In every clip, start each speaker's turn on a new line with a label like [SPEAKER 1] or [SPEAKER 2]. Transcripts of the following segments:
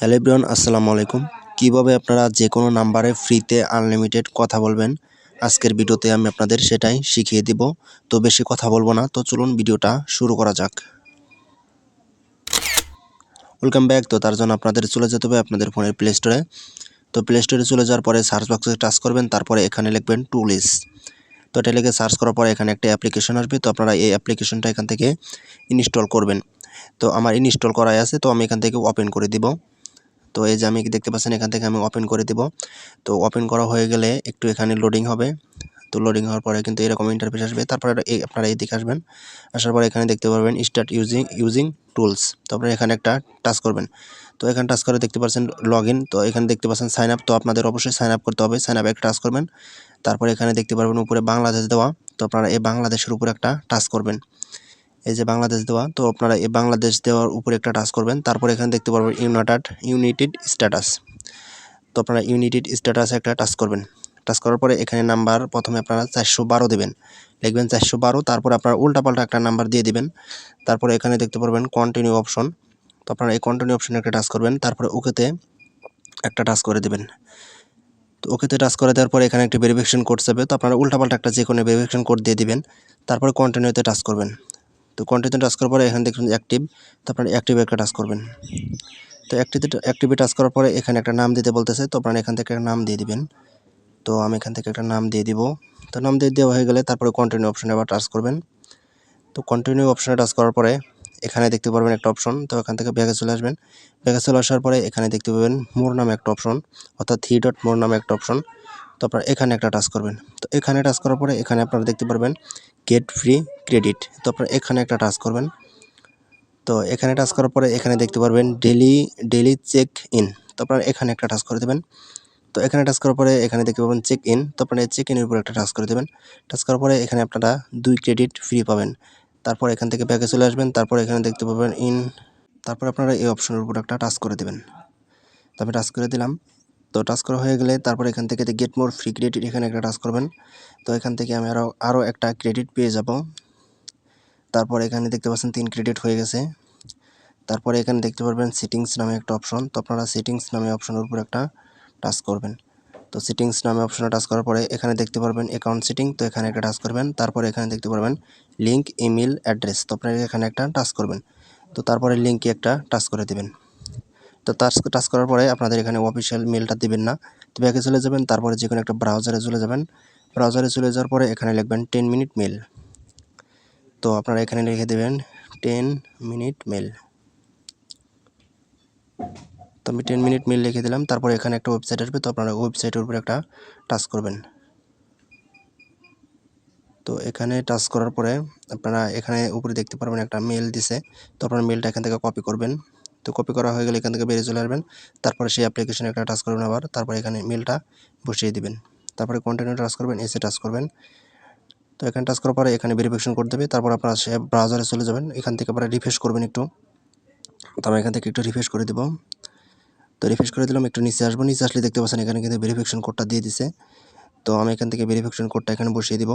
[SPEAKER 1] Hello everyone, আসসালামু আলাইকুম। কীভাবে আপনারা যে কোনো নাম্বারে ফ্রিতে আনলিমিটেড কথা বলবেন, আজকের ভিডিওতে আমি আপনাদের সেটাই শিখিয়ে দিব। তো বেশি কথা বলব না, তো চলুন ভিডিওটা শুরু করা যাক। Welcome back. তো তার জন্য আপনাদের চলে যেতে হবে আপনাদের ফোনের প্লে স্টোরে। তো প্লে স্টোরে চলে যাওয়ার পরে সার্চ বক্সে টাচ করবেন, তারপরে এখানে লিখবেন টুলিস তো এটা লিখে সার্চ করার পরে এখানে একটা অ্যাপ্লিকেশন আসবে। তো আপনারা এই অ্যাপ্লিকেশনটা এখান থেকে ইনস্টল করবেন। তো আমার ইনস্টল করাই আছে, তো আমি এখান থেকে ওপেন করে দিব। তো এই যে আমি দেখতে পাচ্ছেন, এখান থেকে আমি ওপেন করে দিব। তো ওপেন করা হয়ে গেলে একটু এখানে লোডিং হবে। তো লোডিং হওয়ার পরে কিন্তু এরকম ইন্টারফেস আসবে। তারপরে আপনারা এই দিকে আসবেন। আসার পরে এখানে দেখতে পারবেন স্টার্ট ইউজিং ইউজিং টুলস তো আপনারা এখানে একটা টাচ করবেন। তো এখানে টাচ করে দেখতে পাচ্ছেন লগ তো এখানে দেখতে পাচ্ছেন সাইন আপ তো আপনাদের অবশ্যই সাইন আপ করতে হবে। সাইন আপে টাচ করবেন। তারপরে এখানে দেখতে পারবেন উপরে বাংলাদেশ দেওয়া। তো আপনারা এই বাংলাদেশের উপরে একটা টাচ করবেন। এই যে বাংলাদেশ দেওয়া, তো আপনারা এই বাংলাদেশ দেওয়ার উপরে একটা টাচ করবেন। তারপর এখানে দেখতে পারবেন ইউনাইটেড ইউনিটেড স্ট্যাটাস। তো আপনারা ইউনিটেড স্ট্যাটাসে একটা টাচ করবেন। টাচ করার পরে এখানে নাম্বার প্রথমে আপনারা চারশো বারো দেবেন। লিখবেন চারশো বারো, তারপর আপনারা উল্টাপাল্টা একটা নাম্বার দিয়ে দিবেন। তারপরে এখানে দেখতে পারবেন কন্টিনিউ অপশন তো আপনারা এই কন্টিনিউ অপশনে একটা টাচ করবেন। তারপরে ওকেতে একটা টাচ করে দেবেন। তো ওকেতে টাচ করে দেওয়ার পরে এখানে একটি ভেরিফিকেশন কোড যাবে তো আপনারা উল্টাপাল্টা একটা যে কোনো ভেরিফিকেশন কোড দিয়ে দিবেন। তারপরে কন্টিনিউতে টাচ করবেন। তো কন্টিনিউ টাচ করার পরে এখানে দেখুন অ্যাক্টিভ তো আপনারা অ্যাক্টিভে একটা টাচ করবেন। তো অ্যাক্টিভে অ্যাক্টিভে টাচ করার পরে এখানে একটা নাম দিতে বলতেছে, তো আপনারা এখান থেকে নাম দিয়ে দিবেন। তো আমি এখান থেকে একটা নাম দিয়ে দিব। তো নাম দিয়ে দেওয়া হয়ে গেলে তারপরে কন্টিনিউ অপশনে আবার টাচ করবেন। তো কন্টিনিউ অপশনে টাচ করার পরে এখানে দেখতে পারবেন একটা অপশন তো এখান থেকে ব্যাগে চলে আসবেন। ব্যাগে চলে আসার পরে এখানে দেখতে পাবেন মোর নামে একটা অপশন অর্থাৎ থ্রি ডট মোর নামে একটা অপশন তো আপনারা এখানে একটা টাচ করবেন। তো এখানে টাচ করার পরে এখানে আপনারা দেখতে পারবেন গেট ফ্রি ক্রেডিট তো আপনারা এখানে একটা টাচ করবেন। তো এখানে টাচ করার পরে এখানে দেখতে পারবেন ডেলি ডেলি চেক ইন তো আপনারা এখানে একটা টাচ করে দেবেন। তো এখানে টাচ করার পরে এখানে দেখতে পাবেন চেক ইন তো আপনারা চেক ইনের উপর একটা টাচ করে দেবেন। টাচ করার পরে এখানে আপনারা দুই ক্রেডিট ফ্রি পাবেন। তারপর এখান থেকে ব্যাগে চলে আসবেন। তারপর এখানে দেখতে পাবেন ইন তারপর আপনারা এই অপশনের উপর একটা টাচ করে দেবেন। তো আমি টাচ করে দিলাম। তো টাচ করা হয়ে গেলে তারপর এখান থেকে গেট মোর ফ্রি ক্রেডিট এখানে একটা টাচ করবেন। তো এখান থেকে আমি আরও আরও একটা ক্রেডিট পেয়ে যাব। তারপর এখানে দেখতে পাচ্ছেন তিন ক্রেডিট হয়ে গেছে। তারপরে এখানে দেখতে পারবেন সেটিংস নামে একটা অপশন তো আপনারা সেটিংস নামে অপশনের উপর একটা টাচ করবেন। তো সেটিংস নামে অপশনে টাচ করার পরে এখানে দেখতে পারবেন অ্যাকাউন্ট সেটিং তো এখানে একটা টাচ করবেন। তারপরে এখানে দেখতে পারবেন লিঙ্ক ইমেল অ্যাড্রেস তো আপনারা এখানে একটা টাচ করবেন। তো তারপরে লিঙ্কে একটা টাচ করে দেবেন। তো টাচ টাচ করার পরে আপনাদের এখানে অফিসিয়াল মেলটা দেবেন না। তো ব্যাগে চলে যাবেন, তারপরে যে কোনো একটা ব্রাউজারে চলে যাবেন। ব্রাউজারে চলে যাওয়ার পরে এখানে লিখবেন টেন মিনিট মেল তো আপনারা এখানে লিখে দেবেন টেন মিনিট মেল তো আমি টেন মিনিট মেল লিখে দিলাম, তারপরে এখানে একটা ওয়েবসাইট আসবে, তো আপনারা ওয়েবসাইটের উপরে একটা টাচ করবেন। তো এখানে টাচ করার পরে আপনারা এখানে উপরে দেখতে পারবেন একটা মেল দিছে, তো আপনারা মেলটা এখান থেকে কপি করবেন। তো কপি করা হয়ে গেলে এখান থেকে বেরিয়ে চলে আসবেন। তারপরে সেই অ্যাপ্লিকেশনে একটা টাচ করবেন আবার। তারপরে এখানে মেলটা বসিয়ে দিবেন। তারপরে কন্টিনিউ টাচ করবেন, এসে টাচ করবেন। তো এখানে টাচ করার পরে এখানে ভেরিফিকেশন করে দেবে। তারপর আপনারা সে ব্রাউজারে চলে যাবেন। এখান থেকে আপনারা রিফ্রেশ করবেন একটু। তো আমি এখান থেকে একটু রিফ্রেশ করে দেবো। তো রিফ্রেশ করে দিলাম, একটু নিচে আসব। নিচে আসলে দেখতে পাচ্ছেন এখানে কিন্তু ভেরিফিকেশন কোডটা দিয়ে দিছে। তো আমি এখান থেকে ভেরিফিকেশন কোডটা এখানে বসিয়ে দিব।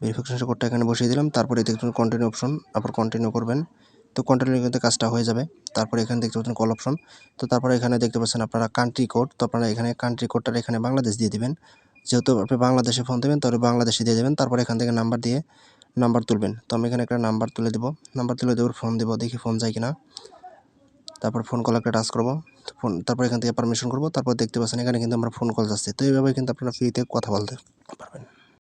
[SPEAKER 1] ভেরিফিকেশন কোডটা এখানে বসিয়ে দিলাম। তারপরে দেখতে কন্টিনিউ অপশন আবার কন্টিনিউ করবেন। তো কন্টিনিউ কিন্তু কাজটা হয়ে যাবে। তারপরে এখানে দেখতে পাচ্ছেন কল অপশন তো তারপরে এখানে দেখতে পাচ্ছেন আপনারা কান্ট্রি কোড তো আপনারা এখানে কান্ট্রি কোডটা এখানে বাংলাদেশ দিয়ে দেবেন। যেহেতু আপনি বাংলাদেশে ফোন দেবেন, তাহলে বাংলাদেশে দিয়ে দেবেন। তারপরে এখান থেকে নাম্বার দিয়ে নাম্বার তুলবেন। তো আমি এখানে একটা নাম্বার তুলে দেবো। নাম্বার তুলে দেবো ফোন দেবো, দেখি ফোন যায় কিনা। তারপর ফোন কল একটা টাচ করব। ফোন তারপর এখান থেকে পারমিশন করব। তারপর দেখতে পাচ্ছেন এখানে কিন্তু আমরা ফোন কল যাচ্ছে। তো এইভাবে কিন্তু আপনারা ফ্রিতে কথা বলতে পারবেন।